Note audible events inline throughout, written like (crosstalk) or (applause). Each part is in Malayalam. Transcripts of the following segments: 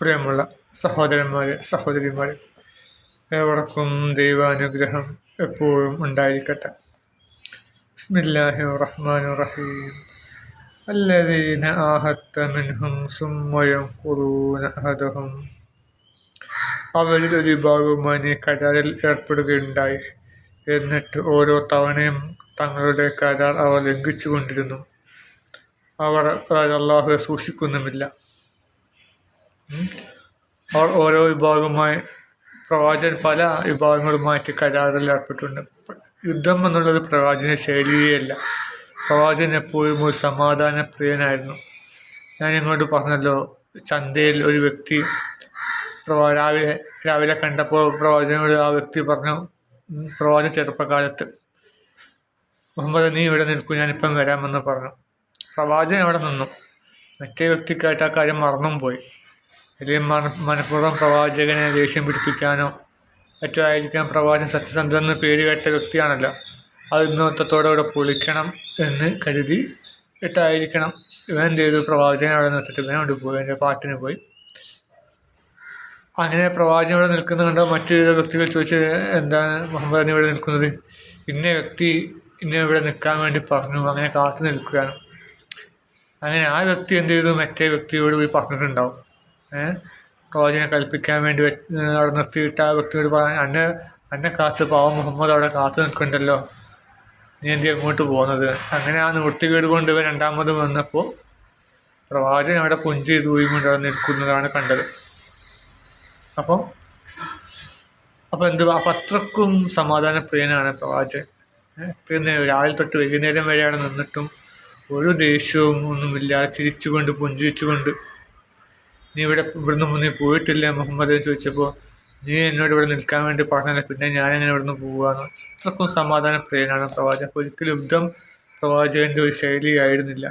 പ്രിയമുള്ള സഹോദരന്മാരെ സഹോദരിമാരെ ഏവർക്കും ദൈവാനുഗ്രഹം എപ്പോഴും ഉണ്ടായിരിക്കട്ടെ ബിസ്മില്ലാഹി റഹ്മാൻ റഹീം الذين ആഹത്ത മിൻഹും ثم ينقضون عهدهم അവരിൽ ഒരു വിഭാഗവുമായി നീ കരാറിൽ ഏർപ്പെടുകയുണ്ടായി എന്നിട്ട് ഓരോ തവണയും തങ്ങളുടെ കരാർ അവർ ലംഘിച്ചു കൊണ്ടിരുന്നു അവർ അള്ളാഹുവെ സൂക്ഷിക്കുന്നുമില്ല ഉം. അവർ ഓരോ വിഭാഗവുമായി പ്രവാചകൻ പല വിഭാഗങ്ങളുമായിട്ട് കരാറിൽ യുദ്ധം എന്നുള്ളത് പ്രവാചന ശൈലിയല്ല പ്രവാചകൻ എപ്പോഴും ഒരു സമാധാന പ്രിയനായിരുന്നു ഞാൻ ഇങ്ങോട്ട് പറഞ്ഞല്ലോ ചന്തയിൽ ഒരു വ്യക്തി രാവിലെ രാവിലെ കണ്ടപ്പോൾ പ്രവാചകനോട് ആ വ്യക്തി പറഞ്ഞു ഉം, പ്രവാചക ചെറുപ്പകാലത്ത് മുഹമ്മദ് നീ ഇവിടെ നിൽക്കൂ ഞാനിപ്പം വരാമെന്ന് പറഞ്ഞു. പ്രവാചകൻ അവിടെ നിന്നു. മറ്റേ വ്യക്തിക്കായിട്ട് ആ കാര്യം മറന്നും പോയി. അല്ലെങ്കിൽ മന മനഃപൂർവം പ്രവാചകനെ ദേഷ്യം പിടിപ്പിക്കാനോ മറ്റോ ആയിരിക്കാം പ്രവാചകൻ സത്യസന്ധനെന്ന് പേര് കേട്ട വ്യക്തിയാണല്ലോ. അത് ഇന്നത്തോടെ ഇവിടെ പൊളിക്കണം എന്ന് കരുതി ഇട്ടായിരിക്കണം. ഇവൻ എന്ത് ചെയ്തു പ്രവാചകൻ അവിടെ നിർത്തിട്ട് ഇവനെ കൊണ്ട് പോയി എന്റെ പാട്ടിന് പോയി. അങ്ങനെ പ്രവാചകൻ ഇവിടെ നിൽക്കുന്ന കണ്ട മറ്റു വ്യക്തികൾ ചോദിച്ചു എന്താണ് മുഹമ്മദ് ഇവിടെ നിൽക്കുന്നത്? ഇന്ന വ്യക്തി ഇന്ന ഇവിടെ നിൽക്കാൻ വേണ്ടി പറഞ്ഞു അങ്ങനെ കാത്തു നിൽക്കുകയാണ്. അങ്ങനെ ആ വ്യക്തി എന്ത് ചെയ്തു മറ്റേ വ്യക്തിയോട് പോയി പറഞ്ഞിട്ടുണ്ടാവും. ഏഹ് കളിപ്പിക്കാൻ വേണ്ടി അവിടെ നിർത്തിയിട്ട് ആ വ്യക്തിയോട് പറയാൻ അന്നെ അന്നെ കാത്ത് പാവം മുഹമ്മദ് അവിടെ കാത്തു നിൽക്കുന്നുണ്ടല്ലോ. നീ എന്തി എങ്ങോട്ട് പോകുന്നത്? അങ്ങനെ ആ നിവൃത്തികേട് കൊണ്ട് ഇവ രണ്ടാമത് വന്നപ്പോൾ പ്രവാചകൻ അവിടെ പുഞ്ചി തൂയി കൊണ്ട് അവിടെ നിൽക്കുന്നതാണ് കണ്ടത്. അപ്പം അപ്പം എന്ത് അപ്പം അത്രക്കും സമാധാന പ്രിയനാണ് പ്രവാചകൻ ഇത്രയും രാവിലെ തൊട്ട് വൈകുന്നേരം വരെ അവിടെ നിന്നിട്ടും ഒരു ദേഷ്യവും ഒന്നുമില്ല ചിരിച്ചുകൊണ്ട് പുഞ്ചിരിച്ചുകൊണ്ട് നീ ഇവിടെ ഇവിടുന്ന് നീ പോയിട്ടില്ല? മുഹമ്മദ് എന്ന് ചോദിച്ചപ്പോൾ നീ എന്നോട് ഇവിടെ നിൽക്കാൻ വേണ്ടി പറഞ്ഞാൽ പിന്നെ ഞാൻ എങ്ങനെ ഇവിടുന്ന് പോവാന്ന്? അത്രക്കും സമാധാന പ്രിയനാണ് പ്രവാചകൻ. ഒരിക്കലും യുദ്ധം പ്രവാചകന്റെ ഒരു ശൈലിയായിരുന്നില്ല.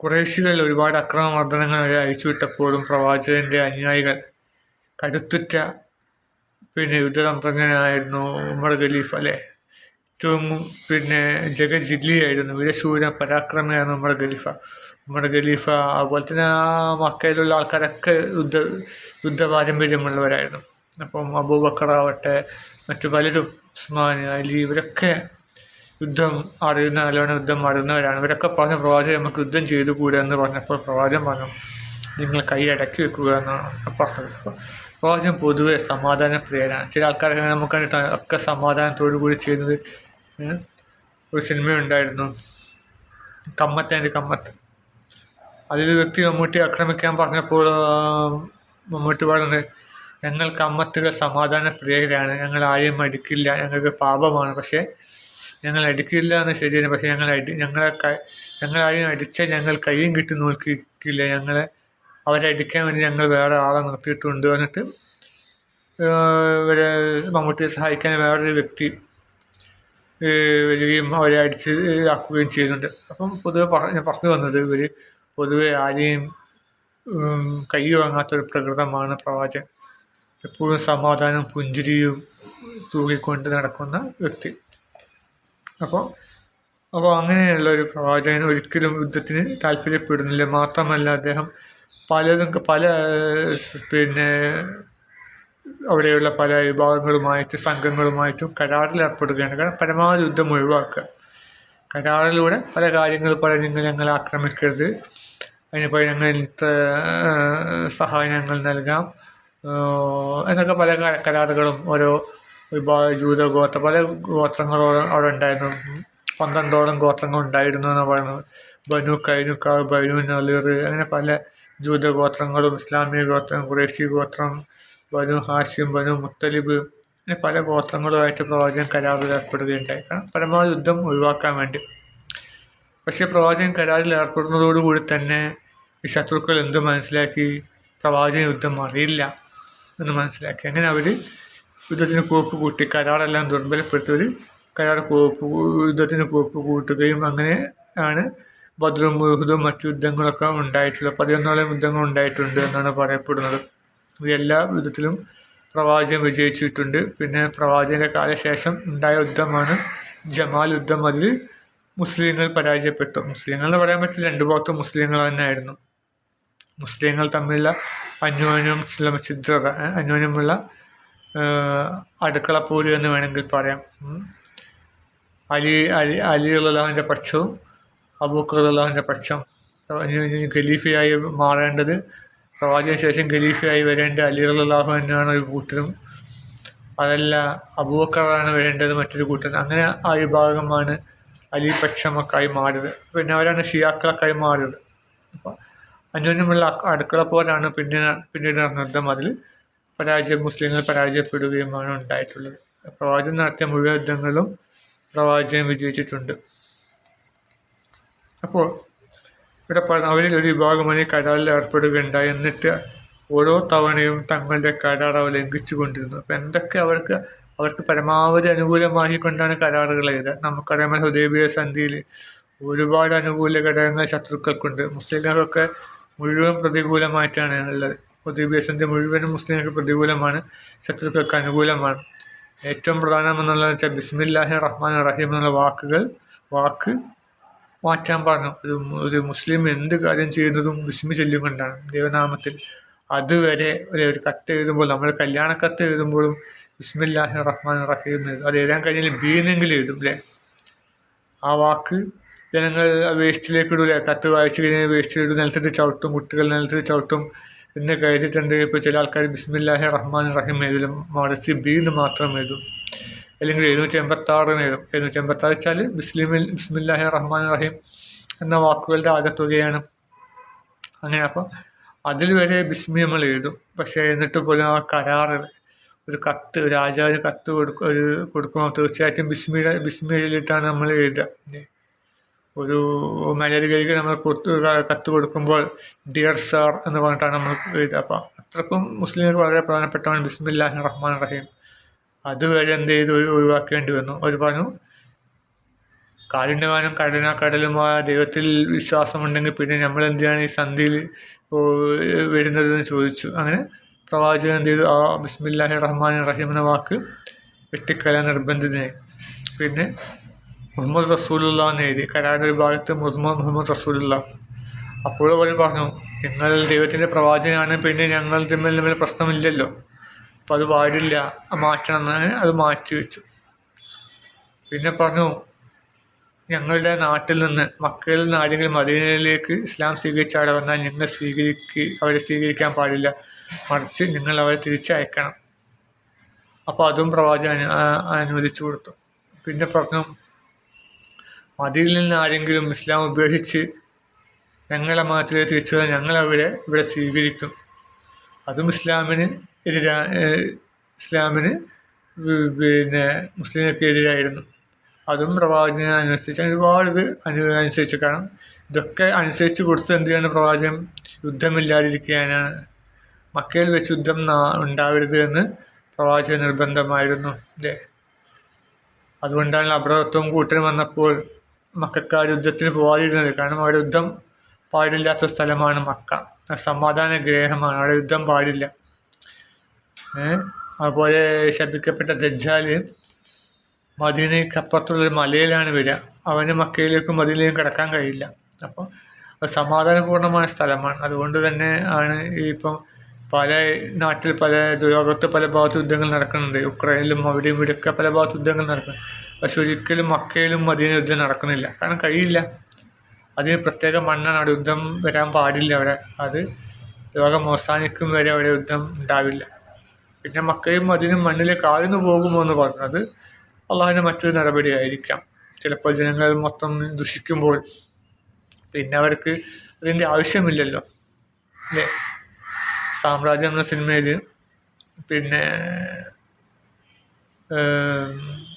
കുറേശികൾ ഒരുപാട് അക്രമമർദ്ദനങ്ങൾ വരെ അയച്ചുവിട്ടപ്പോഴും പ്രവാചകന്റെ അനുയായികൾ കരുത്തുറ്റ പിന്നെ യുദ്ധതന്ത്രജ്ഞനായിരുന്നു ഉമർ ഖലീഫ് അല്ലേ? ഏറ്റവും പിന്നെ ജഗജില്ലിയായിരുന്നു വീരശൂര പരാക്രമിയായിരുന്നു ഉമർ ഖലീഫ. ഉമർ ഖലീഫ അതുപോലെ തന്നെ ആ മക്കയിലുള്ള ആൾക്കാരൊക്കെ യുദ്ധ യുദ്ധ പാരമ്പര്യമുള്ളവരായിരുന്നു അപ്പം അബൂബക്കറാവട്ടെ മറ്റു പലരും ഉസ്മാൻ അലി ഇവരൊക്കെ യുദ്ധം അറിയുന്ന നല്ലവണ്ണം യുദ്ധം അറിയുന്നവരാണ് ഇവരൊക്കെ പറഞ്ഞ പ്രവാചകൻ നമുക്ക് യുദ്ധം ചെയ്തു കൂടെ എന്ന് പറഞ്ഞപ്പോൾ പ്രവാചകൻ പറഞ്ഞു നിങ്ങൾ കൈ അടക്കി വെക്കുക എന്നാണ് പറഞ്ഞത്. പ്രവാചകൻ പൊതുവെ സമാധാന പ്രിയനാണ് ചില ആൾക്കാരൊക്കെ നമുക്ക് കണ്ടിട്ട് ഒക്കെ സമാധാനത്തോടു കൂടി ചെയ്യുന്നത് ഒരു സിനിമയുണ്ടായിരുന്നു. കമ്മത്തേന്റെ കമ്മത്ത്. അതിൽ വ്യക്തി മമ്മൂട്ടി ആക്രമിക്കാൻ പറഞ്ഞപ്പോൾ മമ്മൂട്ടി പറയുന്നത് ഞങ്ങൾ കമ്മത്തുകൾ സമാധാന പ്രിയരാണ് ഞങ്ങൾ ആരെയും അടിക്കില്ല. ഞങ്ങൾക്ക് പാപമാണ്. പക്ഷേ ഞങ്ങൾ അടിക്കില്ല എന്ന് ശരിയാണ് പക്ഷേ ഞങ്ങൾ അടി ഞങ്ങളെ ആരെയും അടിച്ചാൽ ഞങ്ങൾ കൈയും കിട്ടി നോക്കിക്കില്ല ഞങ്ങളെ അവരെ അടിക്കാൻ വേണ്ടി ഞങ്ങൾ വേറെ ആളെ നിർത്തിയിട്ടുണ്ട് എന്നിട്ട് ഇവരെ മമ്മൂട്ടിയെ സഹായിക്കാൻ വേറൊരു വ്യക്തി വരികയും അവരെ അടിച്ച് ആക്കുകയും ചെയ്യുന്നുണ്ട്. അപ്പം പൊതുവെ പറഞ്ഞു പറഞ്ഞു വന്നത് ഇവർ പൊതുവെ ആരെയും ഉം, കൈ വാങ്ങാത്തൊരു പ്രകൃതമാണ് പ്രവാചകൻ. എപ്പോഴും സമാധാനം പുഞ്ചിരിയും തൂകിക്കൊണ്ട് നടക്കുന്ന വ്യക്തി. അപ്പോൾ അപ്പോൾ അങ്ങനെയുള്ള ഒരു പ്രവാചകൻ ഒരിക്കലും യുദ്ധത്തിന് താല്പര്യപ്പെടുന്നില്ല. മാത്രമല്ല അദ്ദേഹം പലതും പല പിന്നെ അവിടെയുള്ള പല വിഭാഗങ്ങളുമായിട്ട് സംഘങ്ങളുമായിട്ടും കരാറിൽ ഏർപ്പെടുകയാണ്. കാരണം പരമാവധി യുദ്ധം ഒഴിവാക്കുക. കരാറിലൂടെ പല കാര്യങ്ങൾ പല നിങ്ങൾ ഞങ്ങളെ ആക്രമിക്കരുത്. അതിനിപ്പോൾ ഞങ്ങൾ ഇത്ര ഏഹ്, സഹായം ഞങ്ങൾ നൽകാം എന്നൊക്കെ പല കരാറുകളും ഓരോ വിഭാഗ ജൂത ഗോത്ര പല ഗോത്രങ്ങളും അവിടെ ഉണ്ടായിരുന്നു. പന്ത്രണ്ടോളം ഗോത്രങ്ങൾ ഉണ്ടായിരുന്നു എന്ന് പറയുന്നത് ബനു കൈനുക്കാവ് ബനു നളീർ അങ്ങനെ പല ജൂത ഗോത്രങ്ങളും ഇസ്ലാമിക ഗോത്രം ഖുറേഷി ഗോത്രം ബനു ഹാഷിം ബനു മുത്തലിബ് അങ്ങനെ പല ഗോത്രങ്ങളുമായിട്ട് പ്രവാചകൻ കരാറിൽ ഏർപ്പെടുകയുണ്ടായി. കാരണം പരമാവധി യുദ്ധം ഒഴിവാക്കാൻ വേണ്ടി. പക്ഷേ പ്രവാചകൻ കരാറിൽ ഏർപ്പെടുന്നതോടുകൂടി തന്നെ ശത്രുക്കൾ എന്ത് മനസ്സിലാക്കി? പ്രവാചക യുദ്ധം അറിയില്ല എന്ന് മനസ്സിലാക്കി. അങ്ങനെ അവർ യുദ്ധത്തിന് കോപ്പ് കൂട്ടി കരാറെല്ലാം ദുർബലപ്പെടുത്തിയവർ കരാർ കോപ്പ് യുദ്ധത്തിന് കോപ്പ് കൂട്ടുകയും അങ്ങനെ ആണ് ബദ്രും മുഹുദും മറ്റു യുദ്ധങ്ങളൊക്കെ ഉണ്ടായിട്ടുള്ളത്. പതിനൊന്നോളം യുദ്ധങ്ങൾ ഉണ്ടായിട്ടുണ്ട് എന്നാണ് പറയപ്പെടുന്നത്. എല്ലാ യുദ്ധത്തിലും പ്രവാചകൻ വിജയിച്ചിട്ടുണ്ട്. പിന്നെ പ്രവാചകന്റെ കാലശേഷം ഉണ്ടായ യുദ്ധമാണ് ജമാൽ യുദ്ധം. അതിൽ മുസ്ലിങ്ങൾ പരാജയപ്പെട്ടു. മുസ്ലിങ്ങൾ എന്ന് പറയാൻ പറ്റില്ല രണ്ടു ഭാഗത്തും മുസ്ലിങ്ങൾ തന്നെയായിരുന്നു. മുസ്ലിങ്ങൾ തമ്മിലുള്ള അന്യോന്യം ഏ, അന്യോന്യമുള്ള അടുക്കളപ്പോര് എന്ന് വേണമെങ്കിൽ പറയാം. അലി അലി അലി അള്ളാഹുവിന്റെ പക്ഷവും അബൂക്കർ അള്ളാഹുവിന്റെ പക്ഷം ഖലീഫയായി മാറേണ്ടത് പ്രവാചകന് ശേഷം ഖലീഫയായി വരേണ്ട അലി അള്ളാഹു എന്നാണ് ഒരു കൂട്ടരും. അതല്ല അബൂബക്കറാണ് വരേണ്ടത് മറ്റൊരു കൂട്ടം അങ്ങനെ ആ വിഭാഗമാണ് അലി പക്ഷമൊക്കെ ആയി മാറിയത്. പിന്നെ അവരാണ് ഷിയാക്കളൊക്കെ ആയി മാറിയത്. അപ്പോൾ അന്യോന്യമുള്ള അടുക്കള പോലാണ് പിന്നീട് പിന്നീട് നടന്ന യുദ്ധം അതിൽ പരാജയം മുസ്ലിങ്ങൾ പരാജയപ്പെടുകയുമാണ് ഉണ്ടായിട്ടുള്ളത്. പ്രവാചകൻ നടത്തിയ മുഴുവൻ യുദ്ധങ്ങളും പ്രവാചകൻ വിജയിച്ചിട്ടുണ്ട്. അപ്പോൾ ഇവിടെ അവരിൽ ഒരു വിഭാഗമായി കരാറിൽ ഏർപ്പെടുകയുണ്ടായി. എന്നിട്ട് ഓരോ തവണയും തങ്ങളുടെ കരാർ അവർ ലംഘിച്ചു കൊണ്ടിരുന്നു അപ്പം എന്തൊക്കെ അവർക്ക് അവർക്ക് പരമാവധി അനുകൂലമാക്കിക്കൊണ്ടാണ് കരാറുകൾ ചെയ്തത്? നമുക്കറിയാം ഹുദൈബിയ സന്ധിയിൽ ഒരുപാട് അനുകൂല ഘടകങ്ങൾ ശത്രുക്കൾക്കുണ്ട്. മുസ്ലിങ്ങൾക്കൊക്കെ മുഴുവൻ പ്രതികൂലമായിട്ടാണ് ഉള്ളത്. സന്ധി മുഴുവനും മുസ്ലിങ്ങൾക്ക് പ്രതികൂലമാണ് ശത്രുക്കൾക്ക് അനുകൂലമാണ്. ഏറ്റവും പ്രധാനമെന്നുള്ളത് വെച്ചാൽ ബിസ്മില്ലാഹി റഹ്മാൻ റഹീം എന്നുള്ള വാക്കുകൾ വാക്ക് മാറ്റാൻ പറഞ്ഞു ഒരു ഒരു മുസ്ലിം എന്ത് കാര്യം ചെയ്യുന്നതും വിസ്മി കൊണ്ടാണ് ദൈവനാമത്തിൽ. അതുവരെ ഒരു കത്ത് എഴുതുമ്പോൾ നമ്മൾ കല്യാണ കത്ത് എഴുതുമ്പോഴും ബിസ്മില്ലാഹി റഹ്മാൻ റഹീം അത് എഴുതാൻ കഴിഞ്ഞാൽ ബീന്നെങ്കിലും എഴുതും അല്ലേ? ആ വാക്ക് ജനങ്ങൾ വേസ്റ്റിലേക്ക് ഇടൂല. കത്ത് വായിച്ചു കഴിഞ്ഞാൽ വേസ്റ്റിലിടും നിലത്തിട്ട് ചവിട്ടും. കുട്ടികൾ നിലത്തിട്ട് ചവിട്ടും എന്ന് കരുതിയിട്ടുണ്ട്. ഇപ്പോൾ ചില ആൾക്കാർ ബിസ്മില്ലാഹി റഹ്മാൻ റഹീം എഴുതും. മറിച്ച് ബീന്ന് മാത്രം എഴുതും. അല്ലെങ്കിൽ എഴുന്നൂറ്റി എൺപത്താറ് നേരം എഴുന്നൂറ്റി എൺപത്താറ് വെച്ചാൽ ബിസ്ലിമിൽ ബിസ്മില്ലാഹി റഹ്മാൻ റഹീം എന്ന വാക്കുകളുടെ ആകത്തുകയാണ് അങ്ങനെ അപ്പം അതിൽ വരെ ബിസ്മി നമ്മൾ എഴുതും. പക്ഷേ എന്നിട്ട് പോലും ആ കരാറ് ഒരു കത്ത് ഒരു രാജാവിന് കത്ത് കൊടുക്കും ഒരു കൊടുക്കുമ്പോൾ തീർച്ചയായിട്ടും ബിസ്മിയുടെ ബിസ്മി എഴുതിയിട്ടാണ് നമ്മൾ എഴുതുക? ഒരു മേലധികാരിക്ക് നമ്മൾ കൊടുത്ത് കത്ത് കൊടുക്കുമ്പോൾ ഡിയർ സാർ എന്ന് പറഞ്ഞിട്ടാണ് നമ്മൾ എഴുതുക അപ്പം അത്രക്കും മുസ്ലിങ്ങൾക്ക് വളരെ പ്രധാനപ്പെട്ടവൻ ബിസ്മില്ലാഹി റഹ്മാൻ റഹീം. അതുവരെ എന്ത് ചെയ്തു? ഒഴി- ഒഴിവാക്കേണ്ടി വന്നു. അവർ പറഞ്ഞു കാരുണ്യവാനും കരുണ കടലുമായ ദൈവത്തിൽ വിശ്വാസമുണ്ടെങ്കിൽ പിന്നെ നമ്മൾ എന്തിനാണ് ഈ സന്ധിയിൽ വരുന്നതെന്ന് ചോദിച്ചു. അങ്ങനെ പ്രവാചകൻ എന്ത് ചെയ്തു? ആ ബിസ്മില്ലാഹി റഹ്മാൻ റഹീം എന്ന വാക്ക് വെട്ടിക്കല നിർബന്ധിതനായി. പിന്നെ മുഹമ്മദ് റസൂലുള്ള എന്ന് എഴുതി കരാറിന്റെ ഒരു ഭാഗത്ത് മുഹമ്മദ് മുഹമ്മദ് റസൂലുള്ള അപ്പോൾ അവർ പറഞ്ഞു നിങ്ങൾ ദൈവത്തിന്റെ പ്രവാചകനാണ് പിന്നെ ഞങ്ങൾ തമ്മിൽ തമ്മിൽ പ്രശ്നമില്ലല്ലോ. അപ്പം അത് പാടില്ല മാറ്റണം എന്ന് അത് മാറ്റി വെച്ചു. പിന്നെ പറഞ്ഞു ഞങ്ങളുടെ നാട്ടിൽ നിന്ന് മക്കയിൽ നിന്ന് ആരെങ്കിലും മദീനയിലേക്ക് ഇസ്ലാം സ്വീകരിച്ച അവിടെ വന്നാൽ ഞങ്ങൾ സ്വീകരിക്കുക അവരെ സ്വീകരിക്കാൻ പാടില്ല. മറിച്ച് നിങ്ങൾ അവരെ തിരിച്ചയക്കണം. അപ്പോൾ അതും പ്രവാചകൻ അനുവദിച്ചു കൊടുത്തു. പിന്നെ പറഞ്ഞു മതിയിൽ നിന്ന് ആരെങ്കിലും ഇസ്ലാം ഉപേക്ഷിച്ച് ഞങ്ങളെ മതത്തിലേക്ക് തിരിച്ചു വന്നാൽ ഞങ്ങൾ അവരെ ഇവിടെ സ്വീകരിക്കും. അതും ഇസ്ലാമിന് എതിരാ ഇസ്ലാമിന് പിന്നെ മുസ്ലിങ്ങൾക്ക് എതിരായിരുന്നു. അതും പ്രവാചകനെ അനുസരിച്ച് ഒരുപാട് ഇത് അനു അനുസരിച്ച് കാരണം ഇതൊക്കെ അനുസരിച്ച് കൊടുത്ത് എന്ത് ചെയ്യാണ് പ്രവാചകൻ യുദ്ധമില്ലാതിരിക്കാനാണ്? മക്കയിൽ വെച്ച് യുദ്ധം ഉണ്ടാവരുത് എന്ന് പ്രവാചക നിർബന്ധമായിരുന്നു അല്ലേ? അതുകൊണ്ടാണ് അബ്രഹത്വം കൂട്ടരും വന്നപ്പോൾ മക്കാർ യുദ്ധത്തിന് പോകാതിരുന്നത് കാരണം അവിടെ യുദ്ധം പാടില്ലാത്ത സ്ഥലമാണ് മക്ക. സമാധാന ഗ്രഹമാണ്. അവിടെ യുദ്ധം പാടില്ല. അതുപോലെ ശപിക്കപ്പെട്ട ദജ്ജാൽ മദീനയ്ക്ക് അപ്പുറത്തുള്ള മലയിലാണ് വരിക. അവന് മക്കയിലേക്കും മദീനയിലേക്കും കിടക്കാൻ കഴിയില്ല. അപ്പം സമാധാനപൂർണമായ സ്ഥലമാണ്. അതുകൊണ്ട് തന്നെ ആണ് ഈ ഇപ്പം പല നാട്ടിൽ പല ലോകത്ത് പല ഭാഗത്ത് യുദ്ധങ്ങൾ നടക്കുന്നുണ്ട്. ഉക്രൈനിലും അവിടെയും ഇവിടെയൊക്കെ പല ഭാഗത്ത് യുദ്ധങ്ങൾ നടക്കുന്നു പക്ഷെ ഒരിക്കലും മക്കയിലും മദീന യുദ്ധം നടക്കുന്നില്ല. കാരണം കഴിയില്ല. അതിന് പ്രത്യേക മണ്ണാണ്. അവിടെ യുദ്ധം വരാൻ പാടില്ല അവിടെ. അത് ലോകം അവസാനിക്കും വരെ അവിടെ യുദ്ധം ഉണ്ടാവില്ല. പിന്നെ മക്കയും മദീനും മണ്ണിലേക്ക് ആഴ്ന്നു പോകുമോ എന്ന് പറഞ്ഞത് അള്ളാഹിന്റെ മറ്റൊരു നടപടിയായിരിക്കാം. ചിലപ്പോൾ ജനങ്ങൾ മൊത്തം ദുഷിക്കുമ്പോൾ പിന്നെ അവർക്ക് അതിന്റെ ആവശ്യമില്ലല്ലോ. അല്ലേ? സാമ്രാജ്യം എന്ന സിനിമയിൽ പിന്നെ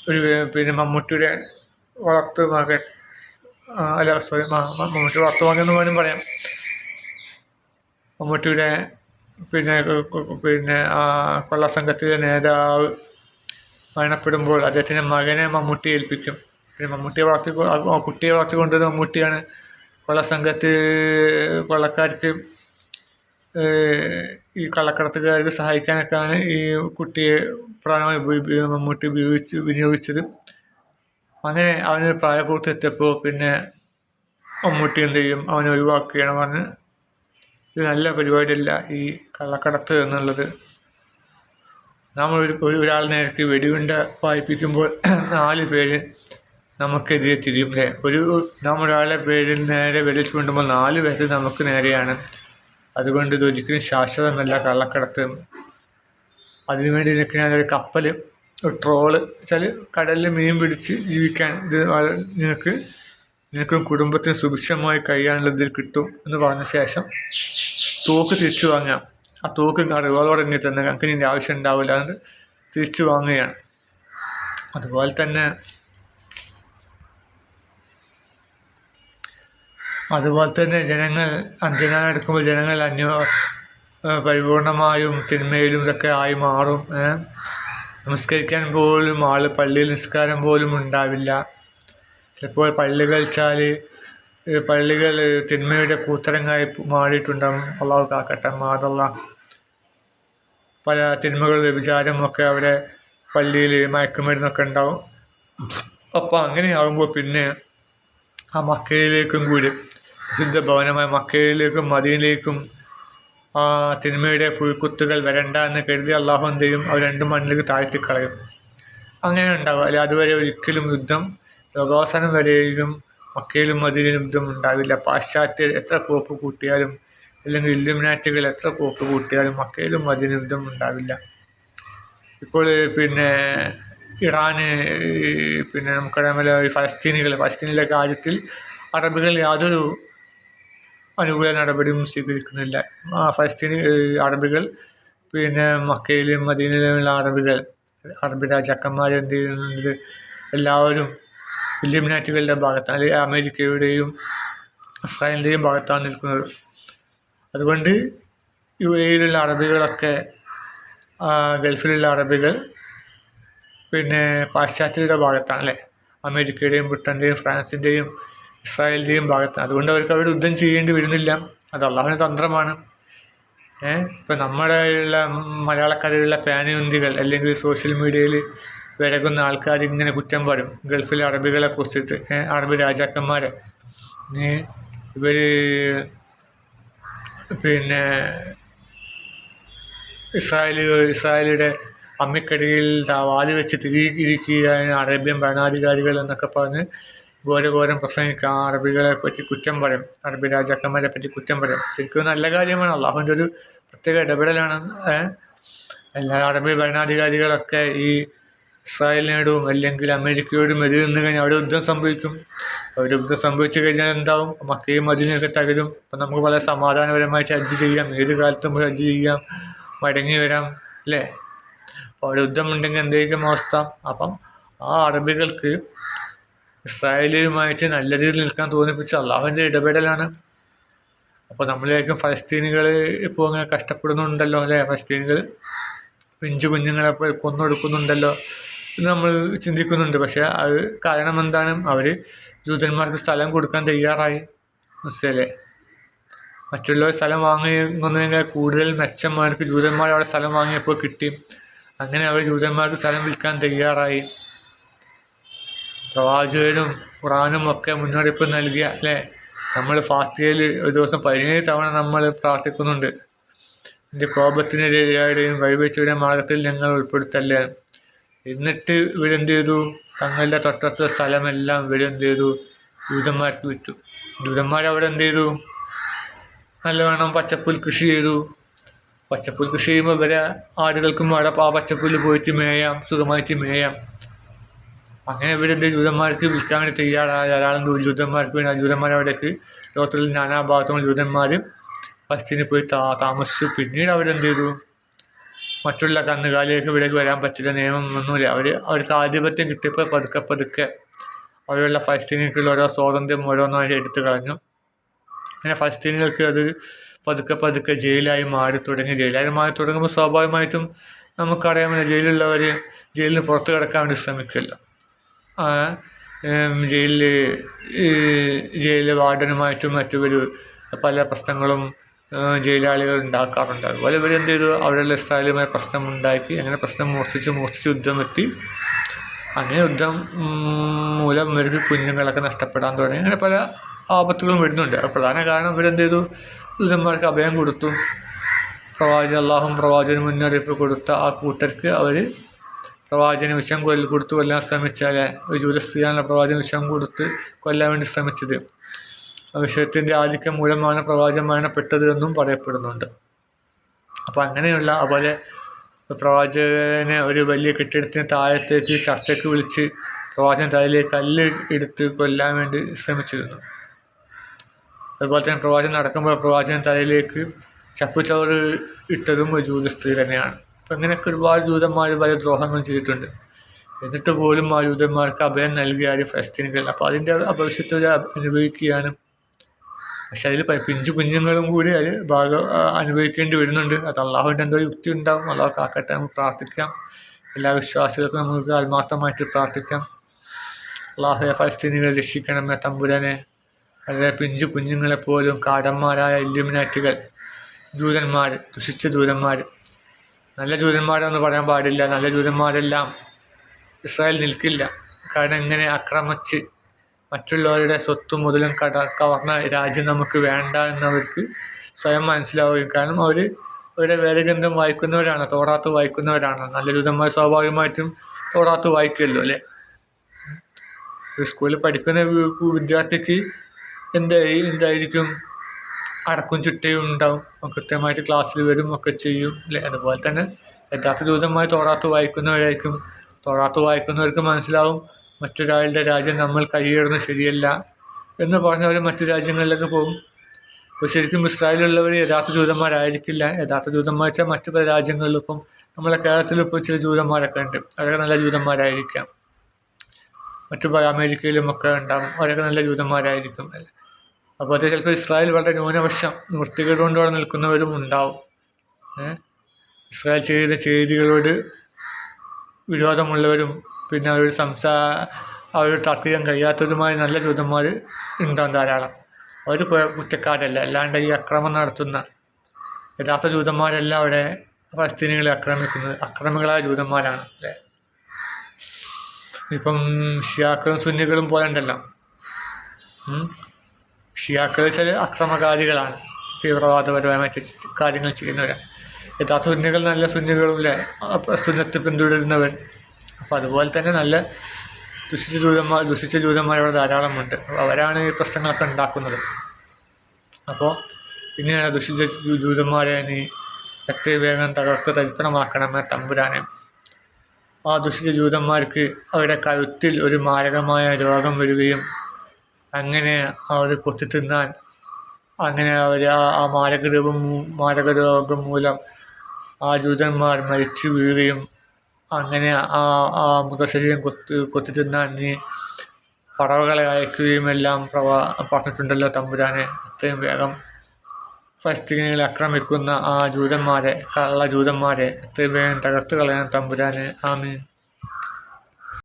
ഒരു പിന്നെ മമ്മൂട്ടിയുടെ വളർത്തു മകൻ അല്ല സോറി മമ്മൂട്ടി വളർത്തു മകൻ എന്ന് വേണം പറയാം. മമ്മൂട്ടിയുടെ പിന്നെ പിന്നെ കൊള്ളസംഘത്തിലെ നേതാവ് മരണപ്പെടുമ്പോൾ അദ്ദേഹത്തിന്റെ മകനെ മമ്മൂട്ടി ഏൽപ്പിക്കും. പിന്നെ മമ്മൂട്ടിയെ വളർത്തി കുട്ടിയെ വളർത്തിക്കൊണ്ടത് മമ്മൂട്ടിയാണ്. കൊള്ളസംഘത്ത് കൊള്ളക്കാർക്ക് ഈ കള്ളക്കടത്തുകാർക്ക് സഹായിക്കാനൊക്കെയാണ് ഈ കുട്ടിയെ പ്രധാനമായി മമ്മൂട്ടി ഉപയോഗിച്ച് വിനിയോഗിച്ചത്. അങ്ങനെ അവന് പ്രായപൂർത്തി എത്തിയപ്പോൾ പിന്നെ മമ്മൂട്ടി എന്ത് ചെയ്യും? അവനെ ഒഴിവാക്കുകയാണ് പറഞ്ഞ്. ഇത് നല്ല പരിപാടിയല്ല ഈ കള്ളക്കടത്ത് എന്നുള്ളത്. നമ്മൾ ഒരു ഒരു ഒരാൾ നേരത്തെ വെടിയുണ്ട വായിപ്പിക്കുമ്പോൾ (clears throat) നാല് പേര് നമുക്കെതിരെ തിരിയും അല്ലേ? ഒരു നാം ഒരാളെ പേരിൽ നേരെ വെടി ചൂണ്ടുമ്പോൾ നാല് പേര് നമുക്ക് നേരെയാണ്. അതുകൊണ്ട് ഇതൊരിക്കലും ശാശ്വതമല്ല കള്ളക്കടത്ത്. അതിനുവേണ്ടി നിൽക്കുന്ന ഒരു കപ്പൽ ഒരു ട്രോൾ വെച്ചാൽ കടലിൽ മീൻ പിടിച്ച് ജീവിക്കാൻ ഇത് നിനക്ക് നിനക്കും കുടുംബത്തിന് സുഭിക്ഷമായി കഴിയാനുള്ള ഇതിൽ കിട്ടും എന്ന് പറഞ്ഞ ശേഷം തോക്ക് തിരിച്ചു വാങ്ങാം. ആ തോക്ക് റിവോൾവർ ഇങ്ങനെ തന്നെ ഞങ്ങൾക്ക് ഇതിന്റെ ആവശ്യം ഉണ്ടാവില്ല. അതുകൊണ്ട് തിരിച്ചു വാങ്ങുകയാണ്. അതുപോലെ തന്നെ അതുപോലെ തന്നെ ജനങ്ങൾ അന്ത്യനാൾ എടുക്കുമ്പോൾ ജനങ്ങൾ അന്യോ പരിപൂർണമായും തിന്മയിലും ഇതൊക്കെ ആയി മാറും നമസ്കരിക്കാൻ പോലും ആൾ പള്ളിയിൽ നിസ്കാരം പോലും ഉണ്ടാവില്ല. ചിലപ്പോൾ പള്ളികൾ വെച്ചാൽ പള്ളികൾ തിന്മയുടെ കൂത്തരങ്ങായി മാറിയിട്ടുണ്ടാകും അള്ളാഹു കാക്കട്ടെ മാതല്ല പല തിന്മകൾ വ്യഭിചാരം ഒക്കെ അവിടെ പള്ളിയിൽ മയക്കുമരുന്നൊക്കെ ഉണ്ടാവും. അപ്പോൾ അങ്ങനെയാകുമ്പോൾ പിന്നെ ആ മക്കയിലേക്കും കൂടി ശുദ്ധഭവനമായ മക്കയിലേക്കും മദീനിലേക്കും ആ തിന്മയുടെ പുഴുക്കുത്തുകൾ വരണ്ട എന്ന് കരുതി അള്ളാഹു എന്ത് ചെയ്യും? അവർ രണ്ടും മണ്ണിലേക്ക് താഴ്ത്തിക്കളയും. അങ്ങനെ ഉണ്ടാവുക. അല്ലെ? അതുവരെ ഒരിക്കലും യുദ്ധം ലോകാവസാനം വരെയും മക്കയിലും മദീനിലും യുദ്ധം ഉണ്ടാവില്ല. പാശ്ചാത്യർ എത്ര കോപ്പ് കൂട്ടിയാലും അല്ലെങ്കിൽ ഇല്ലുമിനാറ്റുകൾ എത്ര കോപ്പ് കൂട്ടിയാലും മക്കയിലും മദീനിലും യുദ്ധം ഉണ്ടാവില്ല. ഇപ്പോൾ പിന്നെ ഇറാന് പിന്നെ നമുക്കറിയാമല്ലോ ഈ ഫലസ്തീനികൾ ഫലസ്തീനിലെ കാര്യത്തിൽ അറബികൾ യാതൊരു അനുകൂല നടപടിയും സ്വീകരിക്കുന്നില്ല. ഫലസ്തീനി അറബികൾ പിന്നെ മക്കയിലും മദീനയിലുമുള്ള അറബികൾ അറബി രാജാക്കന്മാർ എന്ത് ചെയ്യുന്നുണ്ട്? എല്ലാവരും ഇലിമിനാറ്റുകളുടെ ഭാഗത്താണ് അല്ലെങ്കിൽ അമേരിക്കയുടെയും ഇസ്രായേലിന്റെയും ഭാഗത്താണ് നിൽക്കുന്നത്. അതുകൊണ്ട് യു എയിലുള്ള അറബികളൊക്കെ ഗൾഫിലുള്ള അറബികൾ പിന്നെ പാശ്ചാത്യരുടെ ഭാഗത്താണ് അല്ലേ അമേരിക്കയുടെയും ബ്രിട്ടന്റെയും ഫ്രാൻസിന്റെയും ഇസ്രായേലിന്റെയും ഭാഗത്ത്. അതുകൊണ്ട് അവർക്ക് അവിടെ യുദ്ധം ചെയ്യേണ്ടി വരുന്നില്ല. അത് അള്ളാഹുവിന്റെ തന്ത്രമാണ്. ഏഹ് ഇപ്പം നമ്മുടെ ഉള്ള മലയാളക്കരയിലുള്ള പാനുന്തികൾ അല്ലെങ്കിൽ സോഷ്യൽ മീഡിയയിൽ വിരകുന്ന ആൾക്കാർ ഇങ്ങനെ കുറ്റം പറയും ഗൾഫിലെ അറബികളെ കുറിച്ചിട്ട് അറബി രാജാക്കന്മാരെ. ഇവർ പിന്നെ ഇസ്രായേലി ഇസ്രായേലിയുടെ അമ്മിക്കടിയിൽ വാൽ വെച്ച് തിരികെ ഇരിക്കുകയാണ് അറേബ്യൻ ഭരണാധികാരികൾ എന്നൊക്കെ പറഞ്ഞ് ഘോരഘോരം പ്രസംഗിക്കാം അറബികളെ പറ്റി കുറ്റം പറയും അറബി രാജാക്കന്മാരെ പറ്റി കുറ്റം പറയും. ശരിക്കും നല്ല കാര്യമാണ്. അള്ളാഹുവിന്റെ ഒരു പ്രത്യേക ഇടപെടലാണ്. എല്ലാ അറബി ഭരണാധികാരികളൊക്കെ ഈ ഇസ്രായേലിനോടും അല്ലെങ്കിൽ അമേരിക്കയോടും എതിർ നിന്ന് കഴിഞ്ഞാൽ അവിടെ യുദ്ധം സംഭവിക്കും. അവിടെ യുദ്ധം സംഭവിച്ചു കഴിഞ്ഞാൽ എന്താവും? മക്കയും മദീനയൊക്കെ തകരും. അപ്പം നമുക്ക് വളരെ സമാധാനപരമായിട്ട് ഹജ്ജ് ചെയ്യാം. ഏത് കാലത്തും ഹജ്ജ് ചെയ്യാം. മടങ്ങി വരാം. അല്ലേ? അപ്പോൾ അവിടെ യുദ്ധമുണ്ടെങ്കിൽ എന്തായിരിക്കും അവസ്ഥ? അപ്പം ആ അറബികൾക്ക് ഇസ്രായേലുമായിട്ട് നല്ല രീതിയിൽ നിൽക്കാൻ തോന്നിപ്പിച്ച അള്ളാഹുവിന്റെ ഇടപെടലാണ്. അപ്പോൾ നമ്മളേക്കും ഫലസ്തീനികൾ ഇപ്പോൾ അങ്ങനെ കഷ്ടപ്പെടുന്നുണ്ടല്ലോ അല്ലേ? ഫലസ്തീനികൾ പിഞ്ചു കുഞ്ഞുങ്ങളെ കൊന്നൊടുക്കുന്നുണ്ടല്ലോ എന്ന് നമ്മൾ ചിന്തിക്കുന്നുണ്ട്. പക്ഷേ അത് കാരണം എന്താണ്? അവർ ജൂതന്മാർക്ക് സ്ഥലം കൊടുക്കാൻ തയ്യാറായി. മനസ്സിലല്ലേ മറ്റുള്ളവർ സ്ഥലം വാങ്ങുന്നതിനേക്കാൾ കൂടുതൽ മെച്ചന്മാർക്ക് ജൂതന്മാർ അവിടെ സ്ഥലം വാങ്ങിയപ്പോൾ കിട്ടി. അങ്ങനെ അവർ ജൂതന്മാർക്ക് സ്ഥലം വിൽക്കാൻ തയ്യാറായി. പ്രവാചകനും ഖുറാനും ഒക്കെ മുന്നറിയിപ്പ് നൽകിയ അല്ലേ? നമ്മൾ ഫാത്തിയയിൽ ഒരു ദിവസം പതിനേഴ് തവണ നമ്മൾ പ്രാർത്ഥിക്കുന്നുണ്ട്. എന്റെ കോപത്തിനെതിരെയും വഴിവെച്ചവരുടെ മാർഗത്തിൽ ഞങ്ങൾ ഉൾപ്പെടുത്തല്ലേ? എന്നിട്ട് ഇവരെന്ത് ചെയ്തു? തങ്ങളുടെ തൊട്ടടുത്ത സ്ഥലമെല്ലാം ഇവരെന്ത് ചെയ്തു? ദൂതന്മാർക്ക് വിറ്റു. ദൂതന്മാരവിടെ എന്ത് ചെയ്തു? നല്ലവണ്ണം പച്ചപ്പുൽ കൃഷി ചെയ്തു. പച്ചപ്പുൽ കൃഷി ചെയ്യുമ്പോൾ ഇവരെ ആടുകൾക്കും അവിടെ ആ പച്ചപ്പുല്ല് പോയിട്ട് മേയാം സുഖമായിട്ട് മേയാം. അങ്ങനെ ഇവരുടെ ജൂതന്മാർക്ക് വിൽക്കാൻ തയ്യാറായ ധാരാളം ജൂതന്മാർക്ക് വേണ്ടി ആ ജൂതന്മാർ അവിടേക്ക് ലോകത്തിലുള്ള നാനാഭാഗത്തുള്ള ജൂതന്മാർ ഫലസ്തീനിൽ പോയി താ താമസിച്ചു. പിന്നീട് അവരെന്ത് ചെയ്തു? മറ്റുള്ള കന്നുകാലികൾക്ക് ഇവിടേക്ക് വരാൻ പറ്റില്ല നിയമം ഒന്നുമില്ല. അവർ അവർക്ക് ആധിപത്യം കിട്ടിയപ്പോൾ പതുക്കെ പതുക്കെ അവിടെയുള്ള ഫലസ്തീനിക്കുള്ള ഓരോ സ്വാതന്ത്ര്യം ഓരോന്നായി എടുത്തു കളഞ്ഞു. അങ്ങനെ ഫലസ്തീനികൾക്ക് അത് പതുക്കെ പതുക്കെ ജയിലായി മാറി തുടങ്ങി. ജയിലായി മാറി തുടങ്ങുമ്പോൾ സ്വാഭാവികമായിട്ടും നമുക്കറിയാമല്ലോ ജയിലുള്ളവർ ജയിലിന് പുറത്ത് കിടക്കാൻ വേണ്ടി ശ്രമിക്കുമല്ലോ ജയിലിൽ ജയിലിലെ വാർഡനുമായിട്ടും മറ്റും ഒരു പല പ്രശ്നങ്ങളും ജയിലാളികൾ ഉണ്ടാക്കാറുണ്ട്. അതുപോലെ ഇവരെന്ത് ചെയ്തു? അവരുടെ ഇസ്രായേലുമായി പ്രശ്നം ഉണ്ടാക്കി അങ്ങനെ പ്രശ്നം മോഷ്ടിച്ച് മോഷ്ടിച്ച് യുദ്ധം എത്തി അങ്ങനെ യുദ്ധം മൂലം ഇവർക്ക് കുഞ്ഞുങ്ങളൊക്കെ നഷ്ടപ്പെടാൻ തുടങ്ങി. അങ്ങനെ പല ആപത്തുകളും വരുന്നുണ്ട്. പ്രധാന കാരണം ഇവരെന്ത് ചെയ്തു? ദൂതന്മാർക്ക് അഭയം കൊടുത്തു. പ്രവാചക അള്ളാഹും പ്രവാചകന് മുന്നറിയിപ്പ് കൊടുത്ത ആ കൂട്ടർക്ക് അവർ പ്രവാചകന് വിഷം കൊല്ല കൊടുത്ത്. കൊല്ലാൻ ശ്രമിച്ചാൽ ഒരു ജൂത സ്ത്രീയാണ് പ്രവാചകൻ വിഷം കൊടുത്ത് കൊല്ലാൻ വേണ്ടി ശ്രമിച്ചത്. വിഷയത്തിന്റെ ആധിക്യം മൂലമാണ് പ്രവാചകൻ മരണപ്പെട്ടത് എന്നും പറയപ്പെടുന്നുണ്ട്. അപ്പോൾ അങ്ങനെയുള്ള അതുപോലെ പ്രവാചകനെ ഒരു വലിയ കെട്ടിടത്തിന് താഴത്തേക്ക് ചർച്ചയ്ക്ക് വിളിച്ച് പ്രവാചകൻ തലയിലേക്ക് കല്ല് എടുത്ത് കൊല്ലാൻ വേണ്ടി ശ്രമിച്ചിരുന്നു. അതുപോലെ തന്നെ പ്രവാചകൻ നടക്കുമ്പോൾ പ്രവാചകൻ തലയിലേക്ക് ചപ്പുചവറ് ഇട്ടതും ഒരു ജൂത സ്ത്രീ തന്നെയാണ്. അപ്പം ഇങ്ങനെയൊക്കെ ഒരുപാട് ജൂതന്മാർ പല ദ്രോഹങ്ങൾ ചെയ്തിട്ടുണ്ട്. എന്നിട്ട് പോലും ആ ജൂതന്മാർക്ക് അഭയം നൽകിയ ഫലസ്തീനികൾ അപ്പോൾ അതിന്റെ ഭവിഷ്യത്ത് അനുഭവിക്കുകയാണ്. പക്ഷെ അതിൽ പിഞ്ചു കുഞ്ഞുങ്ങളും കൂടി അത് ഭാഗം അനുഭവിക്കേണ്ടി വരുന്നുണ്ട്. അത് അള്ളാഹുവിന്റെ എന്തോ യുക്തി ഉണ്ടാകും അള്ളാഹു കാക്കട്ടെ നമുക്ക് പ്രാർത്ഥിക്കാം. എല്ലാ വിശ്വാസികൾക്കും നമുക്ക് ആത്മാർത്ഥമായിട്ട് പ്രാർത്ഥിക്കാം. അള്ളാഹുയെ ഫലസ്തീനികളെ രക്ഷിക്കണമേ തമ്പുരനെ. വളരെ പിഞ്ചു കുഞ്ഞുങ്ങളെപ്പോലും കാടന്മാരായ ഇല്ലുമിനാറ്റുകൾ ദൂതന്മാർ ദുഷിച്ച ജൂതന്മാർ നല്ല ജൂതന്മാരെന്ന് പറയാൻ പാടില്ല. നല്ല ജൂതന്മാരെല്ലാം ഇസ്രായേൽ നിൽക്കില്ല. കാരണം ഇങ്ങനെ ആക്രമിച്ച് മറ്റുള്ളവരുടെ സ്വത്തും മുതലും കട കവർന്ന രാജ്യം നമുക്ക് വേണ്ട എന്നവർക്ക് സ്വയം മനസ്സിലാവുകയും കാരണം അവർ അവരുടെ വേദഗ്രന്ഥം വായിക്കുന്നവരാണ് തോറാത്ത് വായിക്കുന്നവരാണ്. നല്ല ജൂതന്മാർ സ്വാഭാവികമായിട്ടും തോറാത്ത് വായിക്കുമല്ലോ അല്ലേ? ഒരു സ്കൂളിൽ പഠിക്കുന്ന വിദ്യാർത്ഥിക്ക് എന്തായി എന്തായിരിക്കും? അടക്കും ചിട്ടയും ഉണ്ടാവും. കൃത്യമായിട്ട് ക്ലാസ്സിൽ വരും ഒക്കെ ചെയ്യും അല്ലേ അതുപോലെ തന്നെ യഥാർത്ഥ ദൂതമായി തോറാത്ത് വായിക്കുന്നവരായിരിക്കും. തോറാത്ത് വായിക്കുന്നവർക്ക് മനസ്സിലാവും മറ്റൊരാളുടെ രാജ്യം നമ്മൾ കൈയേറുന്നത് ശരിയല്ല എന്ന് പറഞ്ഞവർ മറ്റു രാജ്യങ്ങളിലേക്ക് പോകും. അപ്പോൾ ശരിക്കും ഇസ്രായേലുള്ളവർ യഥാർത്ഥ ജൂതന്മാരായിരിക്കില്ല യഥാർത്ഥ ജൂതന്മാർ വെച്ചാൽ മറ്റു പല രാജ്യങ്ങളിലും ഇപ്പം നമ്മളെ കേരളത്തിലിപ്പോൾ ചില ജൂതന്മാരൊക്കെ ഉണ്ട്. അവരൊക്കെ നല്ല ജൂതന്മാരായിരിക്കാം മറ്റു പല അമേരിക്കയിലും ഒക്കെ ഉണ്ടാകും അവരൊക്കെ നല്ല ജൂതന്മാരായിരിക്കും അല്ലേ? അപ്പോൾ അത് ചിലപ്പോൾ ഇസ്രായേൽ വളരെ ന്യൂനപക്ഷം വൃത്തികേട് കൊണ്ട് അവിടെ നിൽക്കുന്നവരും ഉണ്ടാവും. ഇസ്രായേൽ ചെയ്ത ചെയ്തികളോട് വിരോധമുള്ളവരും പിന്നെ അവരുടെ സംസാ അവരുടെ തർക്കിക്കാൻ കഴിയാത്തവരുമായ നല്ല ജൂതന്മാർ ഉണ്ടാവും ധാരാളം. അവർ കുറ്റക്കാരല്ല. അല്ലാണ്ട് ഈ അക്രമം നടത്തുന്ന യഥാർത്ഥ ജൂതന്മാരല്ല അവിടെ പലസ്തീനികളെ ആക്രമിക്കുന്നത്. അക്രമികളായ ജൂതന്മാരാണ് അല്ലേ? ഇപ്പം ഷിയാക്കളും സുന്നികളും പോലെ ഉണ്ടല്ലോ. ഷിയാക്കൾ ചില അക്രമകാരികളാണ്. തീവ്രവാദപരമായ മറ്റ് കാര്യങ്ങൾ ചെയ്യുന്നവരാണ് യഥാർത്ഥ സുന്നികൾ നല്ല സുന്നികളുമില്ലേ? സുന്നത്ത് പിന്തുടരുന്നവർ അപ്പോൾ അതുപോലെ തന്നെ നല്ല ദുഷിച്ച ജൂതന്മാർ ദുഷിച്ച ജൂതന്മാർ ഇവിടെ ധാരാളമുണ്ട്. അവരാണ് ഈ പ്രശ്നങ്ങളൊക്കെ ഉണ്ടാക്കുന്നത്. അപ്പോൾ ഇങ്ങനെയാണ് ദുഷിച്ച ജൂതന്മാരെ നീ എത്രയും വേഗം തകർത്ത് തരിപ്പണമാക്കണമെന്ന് തമ്പുരാനെ. ആ ദുഷിച്ച ജൂതന്മാർക്ക് അവരുടെ കഴുത്തിൽ ഒരു മാരകമായ രോഗം വരികയും അങ്ങനെ അവർ കൊത്തി തിന്നാൻ അങ്ങനെ അവർ ആ മാരകരോഗം മാരകരോഗം മൂലം ആ ജൂതന്മാർ മരിച്ചു വീഴുകയും അങ്ങനെ ആ ആ മൃതശരീരം കൊത്തി കൊത്തി തിന്നാൻ നീ പറവകളെ അയക്കുകയും എല്ലാം പ്രവാ പറഞ്ഞിട്ടുണ്ടല്ലോ തമ്പുരാനെ. അത്രയും വേഗം ഫലസ്തീനികളെ ആക്രമിക്കുന്ന ആ ജൂതന്മാരെ കള്ള ജൂതന്മാരെ എത്രയും വേഗം തകർത്ത് കളയാൻ തമ്പുരാനെ. ആമീൻ.